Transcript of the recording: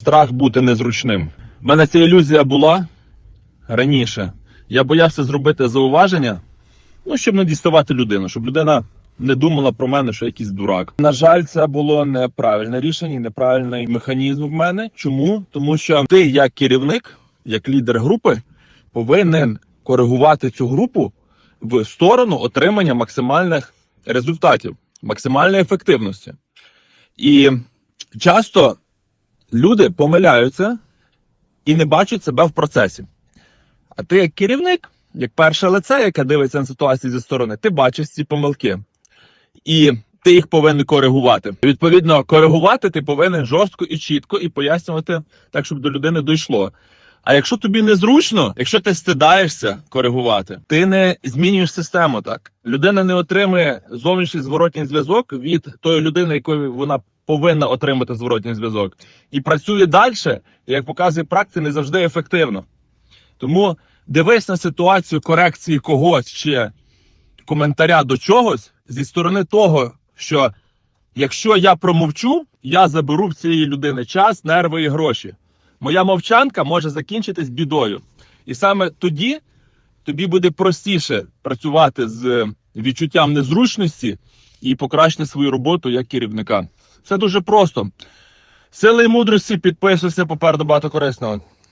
Страх бути незручним. У мене ця ілюзія була раніше. Я боявся зробити зауваження, ну, щоб не діставати людину, щоб людина не думала про мене, що я якийсь дурак. На жаль, це було неправильне рішення, неправильний механізм в мене. Чому? Тому що ти, як керівник, як лідер групи, повинен коригувати цю групу в сторону отримання максимальних результатів, максимальної ефективності. І часто люди помиляються і не бачать себе в процесі. А ти, як керівник, як перше лице, яке дивиться на ситуацію зі сторони, ти бачиш ці помилки. І ти їх повинен коригувати. Відповідно, коригувати ти повинен жорстко і чітко і пояснювати так, щоб до людини дійшло. А якщо тобі незручно, якщо ти стидаєшся коригувати, ти не змінюєш систему так. Людина не отримує зовнішній зворотній зв'язок від тої людини, якою вона повинна отримати зворотній зв'язок, і працює далі, як показує практика, не завжди ефективно. Тому дивись на ситуацію корекції когось чи коментаря до чогось зі сторони того, що якщо я промовчу, я заберу в цієї людини час, нерви і гроші. Моя мовчанка може закінчитись бідою. І саме тоді тобі буде простіше працювати з відчуттям незручності і покращити свою роботу як керівника. Це дуже просто. Сили і мудрості підписуйся попереду багато корисного.